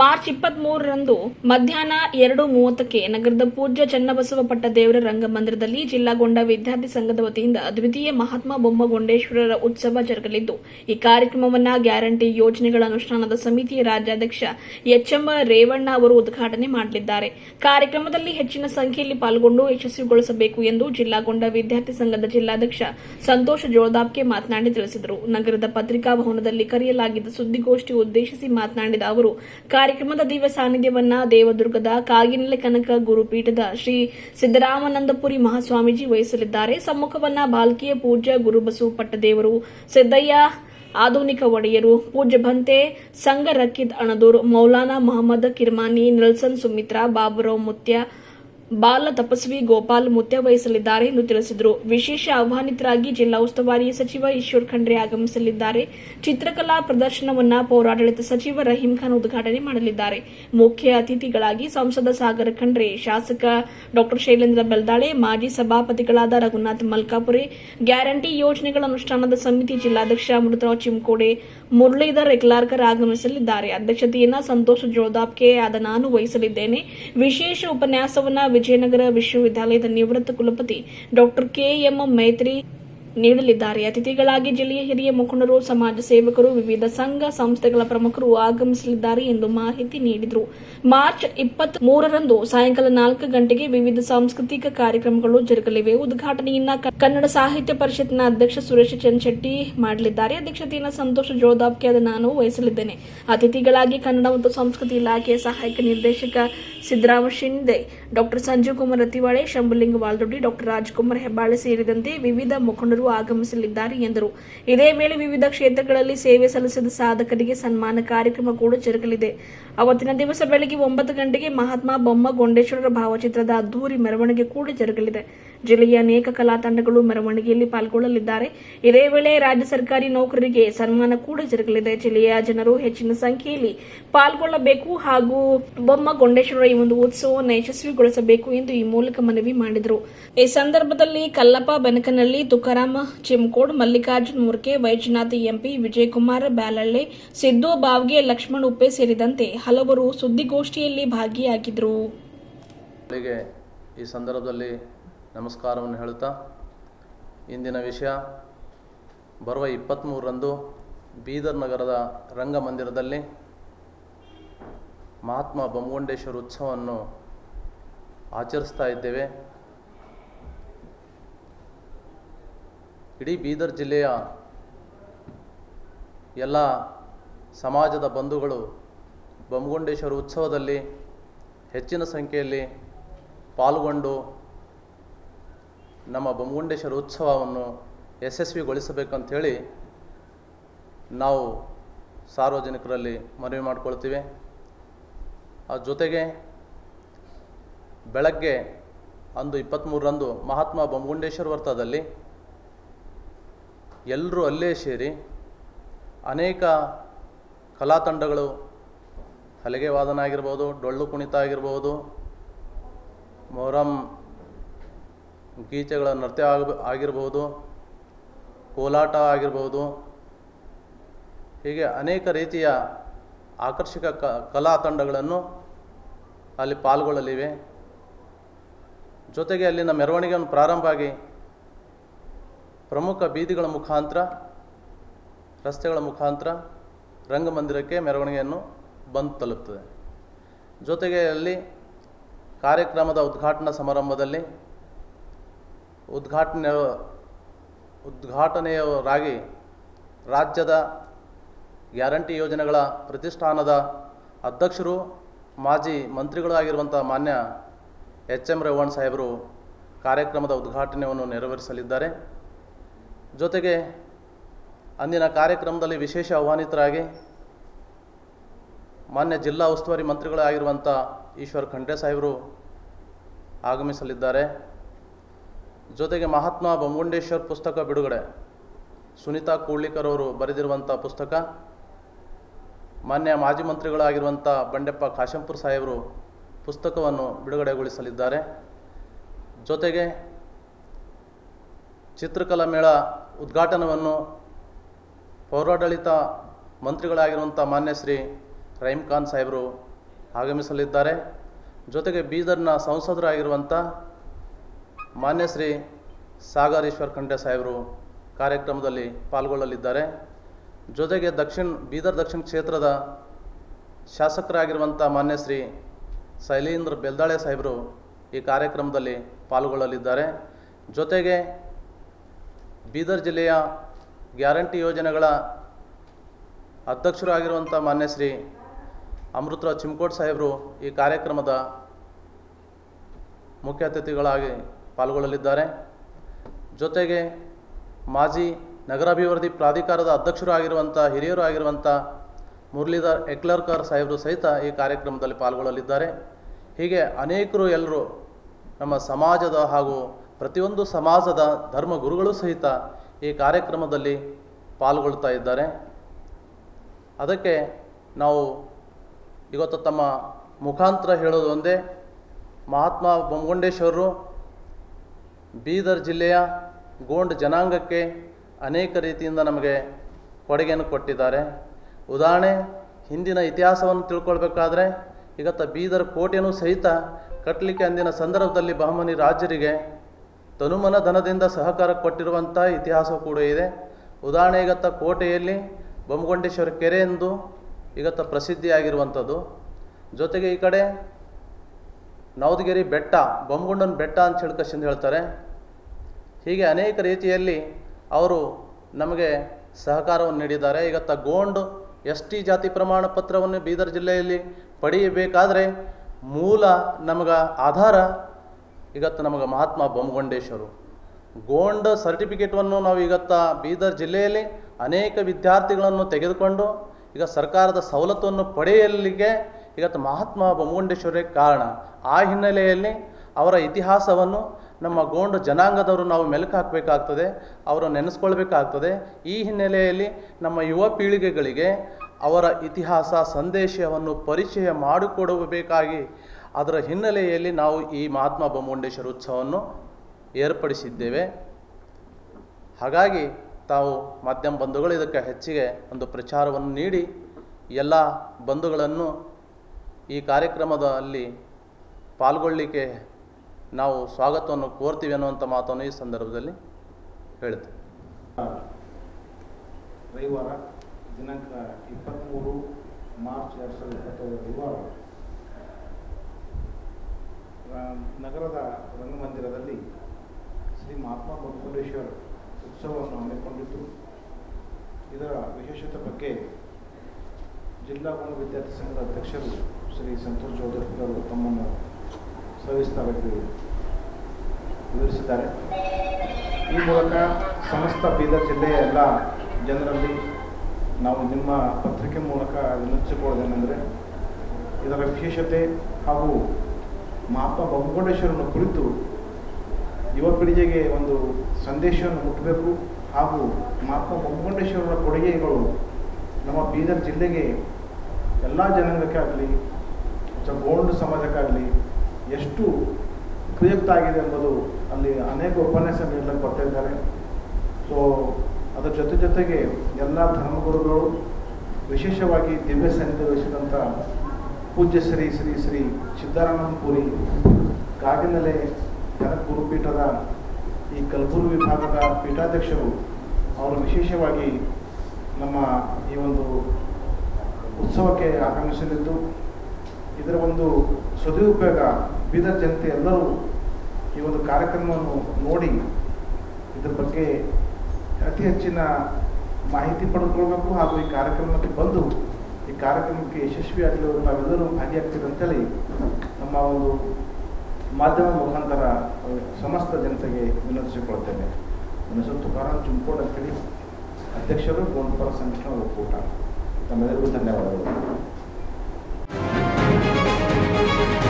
March ಇಪ್ಪತ್ತ್ ಮೂರರಂದು ಮಧ್ಯಾಹ್ನ ಎರಡು ಮೂವತ್ತಕ್ಕೆ ನಗರದ ಪೂಜ್ಯ ಚನ್ನಬಸವ ಪಟ್ಟದೇವರ ರಂಗಮಂದಿರದಲ್ಲಿ ಜಿಲ್ಲಾಗೊಂಡ ವಿದ್ಯಾರ್ಥಿ ಸಂಘದ ವತಿಯಿಂದ ದ್ವಿತೀಯ ಮಹಾತ್ಮ ಬೊಮ್ಮಗೊಂಡೇಶ್ವರರ ಉತ್ಸವ ಜರುಗಲಿದ್ದು, ಈ ಕಾರ್ಯಕ್ರಮವನ್ನ ಗ್ಯಾರಂಟಿ ಯೋಜನೆಗಳ ಅನುಷ್ಠಾನದ ಸಮಿತಿಯ ರಾಜ್ಯಾಧ್ಯಕ್ಷ ಎಚ್ಎಂ ರೇವಣ್ಣ ಅವರು ಉದ್ಘಾಟನೆ ಮಾಡಲಿದ್ದಾರೆ. ಕಾರ್ಯಕ್ರಮದಲ್ಲಿ ಹೆಚ್ಚಿನ ಸಂಖ್ಯೆಯಲ್ಲಿ ಪಾಲ್ಗೊಂಡು ಯಶಸ್ವಿಗೊಳಿಸಬೇಕು ಎಂದು ಜಿಲ್ಲಾಗೊಂಡ ವಿದ್ಯಾರ್ಥಿ ಸಂಘದ ಜಿಲ್ಲಾಧ್ಯಕ್ಷ ಸಂತೋಷ್ ಜೋಳದಾಪ್ಗೆ ಮಾತನಾಡಿ ತಿಳಿಸಿದರು. ನಗರದ ಪತ್ರಿಕಾ ಭವನದಲ್ಲಿ ಕರೆಯಲಾಗಿದ್ದ ಸುದ್ದಿಗೋಷ್ಠಿ ಉದ್ದೇಶಿಸಿ ಮಾತನಾಡಿದ ಅವರು ಕಾರ್ಯಕ್ರಮದ ದಿವ್ಯ ಸಾನ್ನಿಧ್ಯವನ್ನ ದೇವದುರ್ಗದ ಕಾಗಿನೆಲೆ ಕನಕ ಗುರುಪೀಠದ ಶ್ರೀ ಸಿದ್ದರಾಮನಂದಪುರಿ ಮಹಾಸ್ವಾಮೀಜಿ ವಹಿಸಲಿದ್ದಾರೆ. ಸಮ್ಮುಖವನ್ನ ಬಾಲ್ಕಿಯ ಪೂಜ್ಯ ಗುರುಬಸು ಪಟ್ಟದೇವರು ಸಿದ್ದಯ್ಯ ಆಧುನಿಕ ಒಡೆಯರು, ಪೂಜ್ಯ ಭಂತೆ ರಕ್ಕಿದ್ ಅಣದೂರ್, ಮೌಲಾನಾ ಮೊಹಮ್ಮದ್ ಕಿರ್ಮಾನಿ, ನೆಲ್ಸನ್ ಸುಮಿತ್ರಾ, ಬಾಬುರಾವ್ ಮುತ್ಯ ಬಾಲ ತಪಸ್ವಿ ಗೋಪಾಲ್ ಮುತ್ಯ ವಹಿಸಲಿದ್ದಾರೆ ಎಂದು ತಿಳಿಸಿದರು. ವಿಶೇಷ ಆಹ್ವಾನಿತರಾಗಿ ಜಿಲ್ಲಾ ಉಸ್ತುವಾರಿ ಸಚಿವ ಈಶ್ವರ್ ಖಂಡ್ರೆ ಆಗಮಿಸಲಿದ್ದಾರೆ. ಚಿತ್ರಕಲಾ ಪ್ರದರ್ಶನವನ್ನ ಪೌರಾಡಳಿತ ಸಚಿವ ರಹೀಂ ಖಾನ್ ಉದ್ಘಾಟನೆ ಮಾಡಲಿದ್ದಾರೆ. ಮುಖ್ಯ ಅತಿಥಿಗಳಾಗಿ ಸಂಸದ ಸಾಗರ ಖಂಡ್ರೆ, ಶಾಸಕ ಡಾ ಶೈಲೇಂದ್ರ ಬೆಲ್ದಾಳೆ, ಮಾಜಿ ಸಭಾಪತಿಗಳಾದ ರಘುನಾಥ್ ಮಲ್ಕಾಪುರೆ, ಗ್ಯಾರಂಟಿ ಯೋಜನೆಗಳ ಅನುಷ್ಠಾನದ ಸಮಿತಿ ಜಿಲ್ಲಾಧ್ಯಕ್ಷ ಅಮೃತರಾವ್ ಚಿಮ್ಕೋಡೆ ಮುರಳೀಧರ್ ಎಕ್ಲಾರ್ಕರ್ ಆಗಮಿಸಲಿದ್ದಾರೆ. ಅಧ್ಯಕ್ಷತೆಯನ್ನು ಸಂತೋಷ್ ಜೋದಾಪ್ಕೆ ಆದ ನಾನು ವಹಿಸಲಿದ್ದೇನೆ. ವಿಶೇಷ ಉಪನ್ಯಾಸವನ್ನ ವಿಜಯನಗರ ವಿಶ್ವವಿದ್ಯಾಲಯದ ನಿವೃತ್ತ ಕುಲಪತಿ ಡಾಕ್ಟರ್ ಕೆಎಂ ಮೈತ್ರಿ ನೀಡಲಿದ್ದಾರೆ. ಅತಿಥಿಗಳಾಗಿ ಜಿಲ್ಲೆಯ ಹಿರಿಯ ಮುಖಂಡರು, ಸಮಾಜ ಸೇವಕರು, ವಿವಿಧ ಸಂಘ ಸಂಸ್ಥೆಗಳ ಪ್ರಮುಖರು ಆಗಮಿಸಲಿದ್ದಾರೆ ಎಂದು ಮಾಹಿತಿ ನೀಡಿದರು. ಮಾರ್ಚ್ ಇಪ್ಪತ್ತ್ ಮೂರರಂದು ಸಾಯಂಕಾಲ ನಾಲ್ಕು ಗಂಟೆಗೆ ವಿವಿಧ ಸಾಂಸ್ಕೃತಿಕ ಕಾರ್ಯಕ್ರಮಗಳು ಜರುಗಲಿವೆ. ಉದ್ಘಾಟನೆಯನ್ನ ಕನ್ನಡ ಸಾಹಿತ್ಯ ಪರಿಷತ್ನ ಅಧ್ಯಕ್ಷ ಸುರೇಶ್ ಚಂದ್ಶೆಟ್ಟಿ ಮಾಡಲಿದ್ದಾರೆ. ಅಧ್ಯಕ್ಷತೆಯನ್ನು ಸಂತೋಷ ಜೋದಾಬ್ಕೆ ನಾನು ವಹಿಸಲಿದ್ದೇನೆ. ಅತಿಥಿಗಳಾಗಿ ಕನ್ನಡ ಮತ್ತು ಸಂಸ್ಕೃತಿ ಇಲಾಖೆಯ ಸಹಾಯಕ ನಿರ್ದೇಶಕ ಸಿದ್ದರಾಮ ಶಿಂದೆ, ಡಾಕ್ಟರ್ ಸಂಜೀವ್ ಕುಮಾರ್ ಅತಿವಾಳೆ ಶಂಭುಲಿಂಗ ವಾಲ್ದೊಡ್ಡಿ, ಡಾಕ್ಟರ್ ರಾಜ್ಕುಮಾರ್ ಹೆಬ್ಬಾಳೆ ಸೇರಿದಂತೆ ವಿವಿಧ ಮುಖಂಡರು ಆಗಮಿಸಲಿದ್ದಾರೆ ಎಂದರು. ಇದೇ ವೇಳೆ ವಿವಿಧ ಕ್ಷೇತ್ರಗಳಲ್ಲಿ ಸೇವೆ ಸಲ್ಲಿಸಿದ ಸಾಧಕರಿಗೆ ಸನ್ಮಾನ ಕಾರ್ಯಕ್ರಮ ಕೂಡ ಜರುಗಲಿದೆ. ಅವತ್ತಿನ ದಿವಸ ಬೆಳಗ್ಗೆ ಒಂಬತ್ತು ಗಂಟೆಗೆ ಮಹಾತ್ಮ ಬೊಮ್ಮ ಗೊಂಡೇಶ್ವರರ ಭಾವಚಿತ್ರದ ಅದ್ದೂರಿ ಮೆರವಣಿಗೆ ಕೂಡ ಜರುಗಲಿದೆ. ಜಿಲ್ಲೆಯ ಅನೇಕ ಕಲಾ ತಂಡಗಳು ಮೆರವಣಿಗೆಯಲ್ಲಿ ಪಾಲ್ಗೊಳ್ಳಲಿದ್ದಾರೆ. ಇದೇ ವೇಳೆ ರಾಜ್ಯ ಸರ್ಕಾರಿ ನೌಕರರಿಗೆ ಸನ್ಮಾನ ಕೂಡ ಜರುಗಲಿದೆ. ಜಿಲ್ಲೆಯ ಜನರು ಹೆಚ್ಚಿನ ಸಂಖ್ಯೆಯಲ್ಲಿ ಪಾಲ್ಗೊಳ್ಳಬೇಕು ಹಾಗೂ ಬೊಮ್ಮ ಗೊಂಡೇಶ್ವರ ಈ ಒಂದು ಉತ್ಸವವನ್ನು ಯಶಸ್ವಿಗೊಳಿಸಬೇಕು ಎಂದು ಈ ಮೂಲಕ ಮನವಿ ಮಾಡಿದರು. ಈ ಸಂದರ್ಭದಲ್ಲಿ ಕಲ್ಲಪ್ಪ ಬೆನಕನಹಳ್ಳಿ, ತುಕಾರಾಮ ಚಿಮ್ಕೋಡ್ ಮಲ್ಲಿಕಾರ್ಜುನ್ ಮುರ್ಕೆ, ವೈಜನಾಥ್ ಎಂಪಿ, ವಿಜಯಕುಮಾರ್, ಬ್ಯಾಲಳ್ಳಿ, ಸಿದ್ದು ಬಾವ್ಗೆ, ಲಕ್ಷ್ಮಣ್ ಉಪ್ಪೆ ಸೇರಿದಂತೆ ಹಲವರು ಸುದ್ದಿಗೋಷ್ಠಿಯಲ್ಲಿ ಭಾಗಿಯಾಗಿದ್ದರು. ಈ ಸಂದರ್ಭದಲ್ಲಿ ನಮಸ್ಕಾರವನ್ನು ಹೇಳುತ್ತಾ ಇಂದಿನ ವಿಷಯ ಬರುವ ಇಪ್ಪತ್ತ್ಮೂರರಂದು ಬೀದರ್ ನಗರದ ರಂಗಮಂದಿರದಲ್ಲಿ ಮಹಾತ್ಮ ಬೊಮ್ಮಗೊಂಡೇಶ್ವರ ಉತ್ಸವವನ್ನು ಆಚರಿಸ್ತಾ ಇದ್ದೇವೆ. ಇಡೀ ಬೀದರ್ ಜಿಲ್ಲೆಯ ಎಲ್ಲ ಸಮಾಜದ ಬಂಧುಗಳು ಬೊಮ್ಮಗೊಂಡೇಶ್ವರ ಉತ್ಸವದಲ್ಲಿ ಹೆಚ್ಚಿನ ಸಂಖ್ಯೆಯಲ್ಲಿ ಪಾಲ್ಗೊಂಡು ನಮ್ಮ ಬೊಮ್ಮಗುಂಡೇಶ್ವರ ಉತ್ಸವವನ್ನು ಯಶಸ್ವಿಗೊಳಿಸಬೇಕಂಥೇಳಿ ನಾವು ಸಾರ್ವಜನಿಕರಲ್ಲಿ ಮನವಿ ಮಾಡಿಕೊಳ್ತೀವಿ. ಆ ಜೊತೆಗೆ ಬೆಳಗ್ಗೆ ಅಂದು ಇಪ್ಪತ್ತ್ಮೂರರಂದು ಮಹಾತ್ಮ ಬೊಮ್ಮಗುಂಡೇಶ್ವರ ವರ್ತದಲ್ಲಿ ಎಲ್ಲರೂ ಅಲ್ಲೇ ಸೇರಿ ಅನೇಕ ಕಲಾ ತಂಡಗಳು ಹಲಗೆ ವಾದನ ಆಗಿರ್ಬೋದು ಡೊಳ್ಳು ಕುಣಿತ ಆಗಿರ್ಬೋದು, ಮೊಹರಂ ಗೀತೆಗಳ ನೃತ್ಯ ಆಗ ಆಗಿರಬಹುದು ಕೋಲಾಟ ಆಗಿರಬಹುದು ಹೀಗೆ ಅನೇಕ ರೀತಿಯ ಆಕರ್ಷಕ ಕ ಕಲಾ ತಂಡಗಳನ್ನು ಅಲ್ಲಿ ಪಾಲ್ಗೊಳ್ಳಲಿವೆ. ಜೊತೆಗೆ ಅಲ್ಲಿನ ಮೆರವಣಿಗೆಯನ್ನು ಪ್ರಾರಂಭ ಆಗಿ ಪ್ರಮುಖ ಬೀದಿಗಳ ಮುಖಾಂತರ, ರಸ್ತೆಗಳ ಮುಖಾಂತರ ರಂಗಮಂದಿರಕ್ಕೆ ಮೆರವಣಿಗೆಯನ್ನು ಬಂದು ತಲುಪ್ತದೆ. ಜೊತೆಗೆ ಅಲ್ಲಿ ಕಾರ್ಯಕ್ರಮದ ಉದ್ಘಾಟನಾ ಸಮಾರಂಭದಲ್ಲಿ ಉದ್ಘಾಟನೆ ಉದ್ಘಾಟನೆಯವರಾಗಿ ರಾಜ್ಯದ ಗ್ಯಾರಂಟಿ ಯೋಜನೆಗಳ ಪ್ರತಿಷ್ಠಾನದ ಅಧ್ಯಕ್ಷರು, ಮಾಜಿ ಮಂತ್ರಿಗಳು ಆಗಿರುವಂಥ ಮಾನ್ಯ ಎಚ್ ಎಂ ರೇವಣ್ ಸಾಹೇಬರು ಕಾರ್ಯಕ್ರಮದ ಉದ್ಘಾಟನೆಯನ್ನು ನೆರವೇರಿಸಲಿದ್ದಾರೆ. ಜೊತೆಗೆ ಅಂದಿನ ಕಾರ್ಯಕ್ರಮದಲ್ಲಿ ವಿಶೇಷ ಆಹ್ವಾನಿತರಾಗಿ ಮಾನ್ಯ ಜಿಲ್ಲಾ ಉಸ್ತುವಾರಿ ಮಂತ್ರಿಗಳಾಗಿರುವಂಥ ಈಶ್ವರ್ ಖಂಡ್ರೆ ಸಾಹೇಬರು ಆಗಮಿಸಲಿದ್ದಾರೆ. ಜೊತೆಗೆ ಮಹಾತ್ಮ ಬೊಮ್ಮುಂಡೇಶ್ವರ್ ಪುಸ್ತಕ ಬಿಡುಗಡೆ. ಸುನೀತಾ ಕೂಳ್ಳಿಕರ್ ಅವರು ಬರೆದಿರುವಂಥ ಪುಸ್ತಕ. ಮಾನ್ಯ ಮಾಜಿ ಮಂತ್ರಿಗಳಾಗಿರುವಂಥ ಬಂಡೆಪ್ಪ ಕಾಶಂಪುರ್ ಸಾಹೇಬರು ಪುಸ್ತಕವನ್ನು ಬಿಡುಗಡೆಗೊಳಿಸಲಿದ್ದಾರೆ. ಜೊತೆಗೆ ಚಿತ್ರಕಲಾ ಮೇಳ ಉದ್ಘಾಟನವನ್ನು ಪೌರಾಡಳಿತ ಮಂತ್ರಿಗಳಾಗಿರುವಂಥ ಮಾನ್ಯ ಶ್ರೀ ರಹೀಮ್ ಖಾನ್ ಸಾಹೇಬರು ಆಗಮಿಸಲಿದ್ದಾರೆ. ಜೊತೆಗೆ ಬೀದರ್ನ ಸಂಸದರಾಗಿರುವಂಥ ಮಾನ್ಯ ಶ್ರೀ ಸಾಗರ್ ಈಶ್ವರ್ ಖಂಡೆ ಸಾಹೇಬರು ಕಾರ್ಯಕ್ರಮದಲ್ಲಿ ಪಾಲ್ಗೊಳ್ಳಲಿದ್ದಾರೆ. ಜೊತೆಗೆ ದಕ್ಷಿಣ, ಬೀದರ್ ದಕ್ಷಿಣ ಕ್ಷೇತ್ರದ ಶಾಸಕರಾಗಿರುವಂಥ ಮಾನ್ಯ ಶ್ರೀ ಶೈಲೇಂದ್ರ ಬೆಲ್ದಾಳೆ ಸಾಹೇಬರು ಈ ಕಾರ್ಯಕ್ರಮದಲ್ಲಿ ಪಾಲ್ಗೊಳ್ಳಲಿದ್ದಾರೆ. ಜೊತೆಗೆ ಬೀದರ್ ಜಿಲ್ಲೆಯ ಗ್ಯಾರಂಟಿ ಯೋಜನೆಗಳ ಅಧ್ಯಕ್ಷರಾಗಿರುವಂಥ ಮಾನ್ಯ ಶ್ರೀ ಅಮೃತರಾವ್ ಚಿಮ್ಕೋಟ್ ಸಾಹೇಬರು ಈ ಕಾರ್ಯಕ್ರಮದ ಮುಖ್ಯ ಅತಿಥಿಗಳಾಗಿ ಪಾಲ್ಗೊಳ್ಳಲಿದ್ದಾರೆ. ಜೊತೆಗೆ ಮಾಜಿ ನಗರಾಭಿವೃದ್ಧಿ ಪ್ರಾಧಿಕಾರದ ಅಧ್ಯಕ್ಷರು ಆಗಿರುವಂಥ ಹಿರಿಯರು ಆಗಿರುವಂಥ ಮುರಳೀಧರ್ ಎಕ್ಲರ್ಕರ್ ಸಾಹೇಬರು ಸಹಿತ ಈ ಕಾರ್ಯಕ್ರಮದಲ್ಲಿ ಪಾಲ್ಗೊಳ್ಳಲಿದ್ದಾರೆ. ಹೀಗೆ ಅನೇಕರು ಎಲ್ಲರೂ ನಮ್ಮ ಸಮಾಜದ ಹಾಗೂ ಪ್ರತಿಯೊಂದು ಸಮಾಜದ ಧರ್ಮ ಗುರುಗಳು ಸಹಿತ ಈ ಕಾರ್ಯಕ್ರಮದಲ್ಲಿ ಪಾಲ್ಗೊಳ್ತಾ ಇದ್ದಾರೆ. ಅದಕ್ಕೆ ನಾವು ಇವತ್ತು ತಮ್ಮ ಮುಖಾಂತರ ಹೇಳೋದು ಒಂದೇ. ಮಹಾತ್ಮ ಬೊಮ್ಮಗೊಂಡೇಶ್ವರರು ಬೀದರ್ ಜಿಲ್ಲೆಯ ಗೋಂಡ್ ಜನಾಂಗಕ್ಕೆ ಅನೇಕ ರೀತಿಯಿಂದ ನಮಗೆ ಕೊಡುಗೆಯನ್ನು ಕೊಟ್ಟಿದ್ದಾರೆ. ಉದಾಹರಣೆ, ಹಿಂದಿನ ಇತಿಹಾಸವನ್ನು ತಿಳ್ಕೊಳ್ಬೇಕಾದ್ರೆ ಇವತ್ತು ಬೀದರ್ ಕೋಟೆಯೂ ಸಹಿತ ಕಟ್ಟಲಿಕ್ಕೆ ಅಂದಿನ ಸಂದರ್ಭದಲ್ಲಿ ಬಹಮನಿ ರಾಜರಿಗೆ ತನುಮನ ಧನದಿಂದ ಸಹಕಾರ ಕೊಟ್ಟಿರುವಂಥ ಇತಿಹಾಸ ಕೂಡ ಇದೆ. ಉದಾಹರಣೆ ಇವತ್ತ ಕೋಟೆಯಲ್ಲಿ ಬೊಮ್ಮಗೊಂಡೇಶ್ವರ ಕೆರೆ ಎಂದು ಇವತ್ತ ಪ್ರಸಿದ್ಧಿಯಾಗಿರುವಂಥದ್ದು. ಜೊತೆಗೆ ಈ ಕಡೆ ನವದಗಿರಿ ಬೆಟ್ಟ ಬೊಮ್ಮಗೊಂಡನ ಬೆಟ್ಟ ಅಂತ ಹೇಳ್ಕಶಿಂದ ಹೇಳ್ತಾರೆ. ಹೀಗೆ ಅನೇಕ ರೀತಿಯಲ್ಲಿ ಅವರು ನಮಗೆ ಸಹಕಾರವನ್ನು ನೀಡಿದ್ದಾರೆ. ಇವತ್ತ ತಗೊಂಡು ಎಸ್ ಟಿ ಜಾತಿ ಪ್ರಮಾಣ ಪತ್ರವನ್ನು ಬೀದರ್ ಜಿಲ್ಲೆಯಲ್ಲಿ ಪಡೆಯಬೇಕಾದರೆ ಮೂಲ ನಮಗೆ ಆಧಾರ ಇವತ್ತು ನಮಗೆ ಮಹಾತ್ಮ ಬೊಮ್ಮಗೊಂಡೇಶ್ವರು ಗೋಂಡ್ ಸರ್ಟಿಫಿಕೇಟನ್ನು ನಾವು ಇವತ್ತ ಬೀದರ್ ಜಿಲ್ಲೆಯಲ್ಲಿ ಅನೇಕ ವಿದ್ಯಾರ್ಥಿಗಳನ್ನು ತೆಗೆದುಕೊಂಡು ಈಗ ಸರ್ಕಾರದ ಸವಲತ್ತನ್ನು ಪಡೆಯಲಿಕ್ಕೆ ಇವತ್ತು ಮಹಾತ್ಮ ಬೊಮ್ಮುಂಡೇಶ್ವರೇ ಕಾರಣ. ಆ ಹಿನ್ನೆಲೆಯಲ್ಲಿ ಅವರ ಇತಿಹಾಸವನ್ನು ನಮ್ಮ ಗೋಂಡು ಜನಾಂಗದವರು ನಾವು ಮೆಲುಕು ಹಾಕಬೇಕಾಗ್ತದೆ ಅವರು ನೆನೆಸ್ಕೊಳ್ಬೇಕಾಗ್ತದೆ. ಈ ಹಿನ್ನೆಲೆಯಲ್ಲಿ ನಮ್ಮ ಯುವ ಪೀಳಿಗೆಗಳಿಗೆ ಅವರ ಇತಿಹಾಸ, ಸಂದೇಶವನ್ನು ಪರಿಚಯ ಮಾಡಿಕೊಡಬೇಕಾಗಿ ಅದರ ಹಿನ್ನೆಲೆಯಲ್ಲಿ ನಾವು ಈ ಮಹಾತ್ಮ ಬೊಮ್ಮುಂಡೇಶ್ವರ ಉತ್ಸವವನ್ನು ಏರ್ಪಡಿಸಿದ್ದೇವೆ. ಹಾಗಾಗಿ ತಾವು ಮಾಧ್ಯಮ ಬಂಧುಗಳು ಇದಕ್ಕೆ ಹೆಚ್ಚಿಗೆ ಒಂದು ಪ್ರಚಾರವನ್ನು ನೀಡಿ, ಎಲ್ಲ ಬಂಧುಗಳನ್ನು ಈ ಕಾರ್ಯಕ್ರಮದಲ್ಲಿ ಪಾಲ್ಗೊಳ್ಳಲಿಕ್ಕೆ ನಾವು ಸ್ವಾಗತವನ್ನು ಕೋರ್ತೀವಿ ಅನ್ನುವಂಥ ಮಾತನ್ನು ಈ ಸಂದರ್ಭದಲ್ಲಿ ಹೇಳ್ತೇವೆ ರವಿವಾರ ದಿನಾಂಕ ಇಪ್ಪತ್ತ್ಮೂರು ಮಾರ್ಚ್ ಎರಡು ಸಾವಿರದ ಇಪ್ಪತ್ತೈದು ರವಿವಾರ ನಗರದ ರಂಗಮಂದಿರದಲ್ಲಿ ಶ್ರೀ ಮಹಾತ್ಮ ಬಸವೇಶ್ವರ ಉತ್ಸವವನ್ನು ಹಮ್ಮಿಕೊಂಡಿದ್ದು. ಇದರ ವಿಶೇಷತೆ ಬಗ್ಗೆ ಜಿಲ್ಲಾ ವಿದ್ಯಾರ್ಥಿ ಸಂಘದ ಅಧ್ಯಕ್ಷರು ಶ್ರೀ ಸಂತೋಷ್ ಚೌಧರಿ ಅವರು ತಮ್ಮನ್ನು ಸವಿಸ್ತಾರವಾಗಿ ವಿವರಿಸಿದ್ದಾರೆ. ಈ ಮೂಲಕ ಸಮಸ್ತ ಬೀದರ್ ಜಿಲ್ಲೆಯ ಎಲ್ಲ ಜನರಲ್ಲಿ ನಾವು ನಿಮ್ಮ ಪತ್ರಿಕೆ ಮೂಲಕ ವಿನಂತಿಸಿಕೊಳ್ಳೋದೇನೆಂದರೆ, ಇದರ ವಿಶೇಷತೆ ಹಾಗೂ ಮಹಾತ್ಮ ಬೊಮ್ಮಗೊಂಡೇಶ್ವರನ ಕುರಿತು ಯುವ ಪೀಳಿಗೆಗೆ ಒಂದು ಸಂದೇಶವನ್ನು ಮುಟ್ಟಬೇಕು ಹಾಗೂ ಮಹಾತ್ಮ ಬೊಮ್ಮಗೊಂಡೇಶ್ವರನ ಕೊಡುಗೆಗಳು ನಮ್ಮ ಬೀದರ್ ಜಿಲ್ಲೆಗೆ ಎಲ್ಲ ಜನಾಂಗಕ್ಕೆ ಆಗಲಿ ಗೋಂಡು ಸಮಾಜಕ್ಕಾಗಲಿ ಎಷ್ಟು ಉಪಯುಕ್ತ ಆಗಿದೆ ಎಂಬುದು ಅಲ್ಲಿ ಅನೇಕ ಉಪನ್ಯಾಸ ನೀಡಲಿಕ್ಕೆ ಸೊ ಅದರ ಜೊತೆ ಜೊತೆಗೆ ಎಲ್ಲ ಧರ್ಮಗುರುಗಳು, ವಿಶೇಷವಾಗಿ ದಿವ್ಯ ಸಾನ್ನಿಧ್ಯ ವಹಿಸಿದಂಥ ಪೂಜ್ಯ ಶ್ರೀ ಶ್ರೀ ಶ್ರೀ ಸಿದ್ದರಾಮಪುರಿ ಕಾಗಿನೆಲೆ ಜನ ಗುರುಪೀಠದ ಈ ಕಲಬುರಗಿ ವಿಭಾಗದ ಪೀಠಾಧ್ಯಕ್ಷರು, ಅವರು ವಿಶೇಷವಾಗಿ ನಮ್ಮ ಈ ಒಂದು ಉತ್ಸವಕ್ಕೆ ಆಗಮಿಸಲಿದ್ದು. ಇದರ ಒಂದು ಸದುಪಯೋಗ ಬೀದರ್ ಜನತೆ ಎಲ್ಲರೂ ಈ ಒಂದು ಕಾರ್ಯಕ್ರಮವನ್ನು ನೋಡಿ ಇದರ ಬಗ್ಗೆ ಅತಿ ಹೆಚ್ಚಿನ ಮಾಹಿತಿ ಪಡೆದುಕೊಳ್ಬೇಕು ಹಾಗೂ ಈ ಕಾರ್ಯಕ್ರಮಕ್ಕೆ ಬಂದು ಈ ಕಾರ್ಯಕ್ರಮಕ್ಕೆ ಯಶಸ್ವಿಯಾಗಲು ನಾವೆಲ್ಲರೂ ಭಾಗಿಯಾಗ್ತೀವಿ ಅಂತೇಳಿ ನಮ್ಮ ಒಂದು ಮಾಧ್ಯಮ ಮುಖಾಂತರ ಸಮಸ್ತ ಜನತೆಗೆ ವಿನಂತಿಸಿಕೊಳ್ತೇನೆ. ನನ್ನ ಹೆಸರು ತುಕಾರಾಮ್ ಚುಂಕೋಡ್ ಅಂತೇಳಿ. ಅಧ್ಯಕ್ಷರು ಗೋಂಡ್ಪರ ಸಂಘಟನಾ ಒಕ್ಕೂಟ. ತಮ್ಮೆಲ್ಲರಿಗೂ ಧನ್ಯವಾದಗಳು. thank you